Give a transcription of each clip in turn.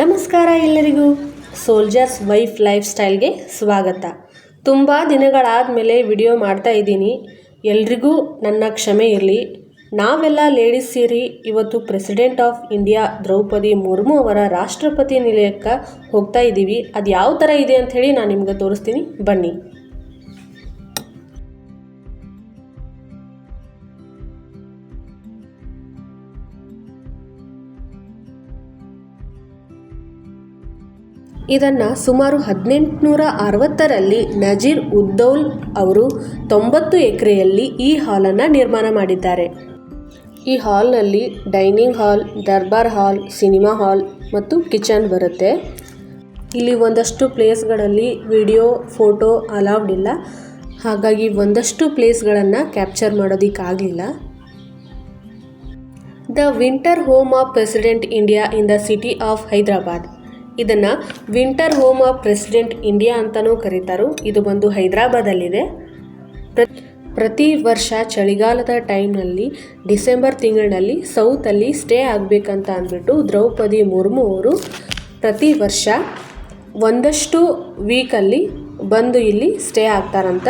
ನಮಸ್ಕಾರ ಎಲ್ಲರಿಗೂ. Soldiers wife life ಸ್ಟೈಲ್ಗೆ ಸ್ವಾಗತ. ತುಂಬ ದಿನಗಳಾದಮೇಲೆ ವಿಡಿಯೋ ಮಾಡ್ತಾ ಇದ್ದೀನಿ. ಎಲ್ರಿಗೂ ನನ್ನ ಕ್ಷಮೆ ಇರಲಿ. ನಾವೆಲ್ಲ ಲೇಡೀಸ್ ಸೇರಿ ಇವತ್ತು president of India Droupadi Murmu ಅವರ ರಾಷ್ಟ್ರಪತಿ ನಿಲಯಕ್ಕೆ ಹೋಗ್ತಾ ಇದ್ದೀವಿ. ಅದು ಯಾವ ಥರ ಇದೆ ಅಂತ ಹೇಳಿ ನಾನು ನಿಮ್ಗೆ ತೋರಿಸ್ತೀನಿ. ಬನ್ನಿ. ಇದನ್ನು ಸುಮಾರು ಹದಿನೆಂಟುನೂರ ಅರವತ್ತರಲ್ಲಿ ನಜೀರ್ ಉದ್ದೌಲ್ ಅವರು ತೊಂಬತ್ತು ಎಕರೆಯಲ್ಲಿ ಈ ಹಾಲನ್ನು ನಿರ್ಮಾಣ ಮಾಡಿದ್ದಾರೆ. ಈ ಹಾಲ್ನಲ್ಲಿ ಡೈನಿಂಗ್ ಹಾಲ್, ದರ್ಬಾರ್ ಹಾಲ್, ಸಿನಿಮಾ ಹಾಲ್ ಮತ್ತು ಕಿಚನ್ ಬರುತ್ತೆ. ಇಲ್ಲಿ ಒಂದಷ್ಟು ಪ್ಲೇಸ್ಗಳಲ್ಲಿ ವಿಡಿಯೋ, ಫೋಟೋ ಅಲೌಡ್ ಇಲ್ಲ. ಹಾಗಾಗಿ ಒಂದಷ್ಟು ಪ್ಲೇಸ್ಗಳನ್ನು capture ಮಾಡೋದಕ್ಕಾಗಲಿಲ್ಲ. The winter home of president India in the city of Hyderabad. ಇದನ್ನು winter home of president India ಅಂತಲೂ ಕರೀತಾರೆ. ಇದು ಬಂದು ಹೈದರಾಬಾದಲ್ಲಿದೆ. ಪ್ರ ಪ್ರತಿ ವರ್ಷ ಚಳಿಗಾಲದ ಟೈಮ್ನಲ್ಲಿ ಡಿಸೆಂಬರ್ ತಿಂಗಳಿನಲ್ಲಿ ಸೌತಲ್ಲಿ ಸ್ಟೇ ಆಗಬೇಕಂತ ಅಂದ್ಬಿಟ್ಟು ದ್ರೌಪದಿ ಮುರ್ಮು ಅವರು ಪ್ರತಿ ವರ್ಷ ಒಂದಷ್ಟು ವೀಕಲ್ಲಿ ಬಂದು ಇಲ್ಲಿ ಸ್ಟೇ ಆಗ್ತಾರಂತ.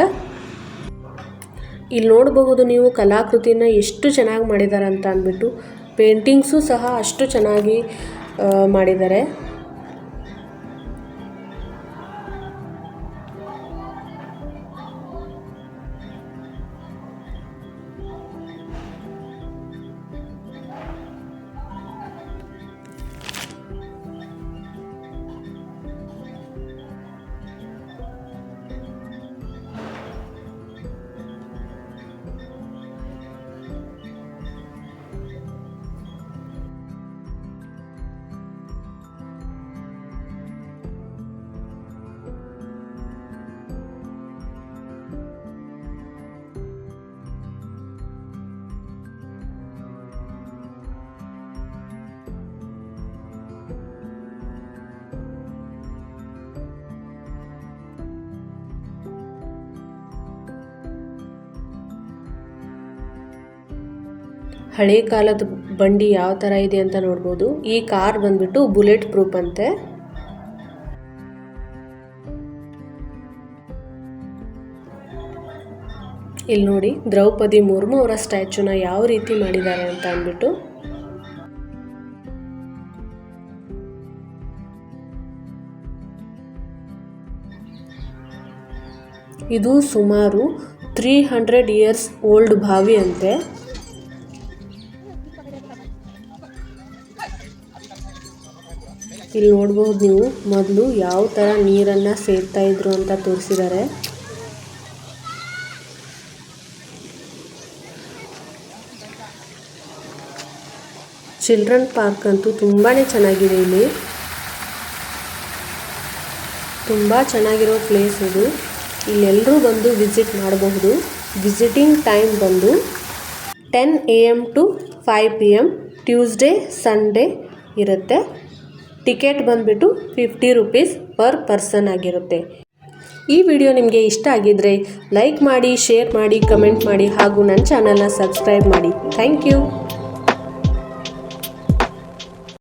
ಇಲ್ಲಿ ನೋಡಬಹುದು ನೀವು ಕಲಾಕೃತಿನ ಎಷ್ಟು ಚೆನ್ನಾಗಿ ಮಾಡಿದ್ದಾರೆ ಅಂತ ಅಂದ್ಬಿಟ್ಟು ಪೇಂಟಿಂಗ್ಸು ಸಹ ಅಷ್ಟು ಚೆನ್ನಾಗಿ ಮಾಡಿದ್ದಾರೆ. ಹಳೆ ಕಾಲದ ಬಂಡಿ ಯಾವ ಥರ ಇದೆ ಅಂತ ನೋಡ್ಬೋದು. ಈ ಕಾರ್ ಬಂದ್ಬಿಟ್ಟು ಬುಲೆಟ್ ಪ್ರೂಫ್ ಅಂತೆ. ಇಲ್ಲಿ ನೋಡಿ, ದ್ರೌಪದಿ ಮುರ್ಮು ಅವರ ಸ್ಟ್ಯಾಚುನ ಯಾವ ರೀತಿ ಮಾಡಿದ್ದಾರೆ ಅಂತ ಅಂದ್ಬಿಟ್ಟು. ಇದು ಸುಮಾರು ತ್ರೀ ಹಂಡ್ರೆಡ್ ಇಯರ್ಸ್ ಓಲ್ಡ್ ಬಾವಿ ಅಂತೆ. ಇಲ್ಲಿ ನೋಡಬಹುದು ನೀವು, ಮೊದಲು ಯಾವ ತರ ನೀರನ್ನು ಸೇರ್ತಾ ಇದ್ರು ಅಂತ ತೋರಿಸಿದ್ದಾರೆ ಚಿಲ್ಡ್ರನ್ ಪಾರ್ಕ್ ಅಂತೂ ತುಂಬಾ ಚೆನ್ನಾಗಿದೆ ಇಲ್ಲಿ. ತುಂಬಾ ಚೆನ್ನಾಗಿರೋ ಪ್ಲೇಸ್ ಇದು. ಇಲ್ಲೆಲ್ಲರೂ ಬಂದು ವಿಸಿಟ್ ಮಾಡಬಹುದು. ವಿಸಿಟಿಂಗ್ ಟೈಮ್ ಬಂದು ten A M to five P M Tuesday, Sunday ಇರುತ್ತೆ. ಟಿಕೆಟ್ ಬಂದುಬಿಟ್ಟು ಫಿಫ್ಟಿ ರುಪೀಸ್ ಪರ್ ಪರ್ಸನ್ ಆಗಿರುತ್ತೆ. ಈ ವಿಡಿಯೋ ನಿಮಗೆ ಇಷ್ಟ ಆಗಿದ್ದರೆ ಲೈಕ್ ಮಾಡಿ, ಶೇರ್ ಮಾಡಿ, ಕಮೆಂಟ್ ಮಾಡಿ ಹಾಗೂ ನನ್ನ ಚಾನಲ್ನ ಸಬ್ಸ್ಕ್ರೈಬ್ ಮಾಡಿ. Thank you.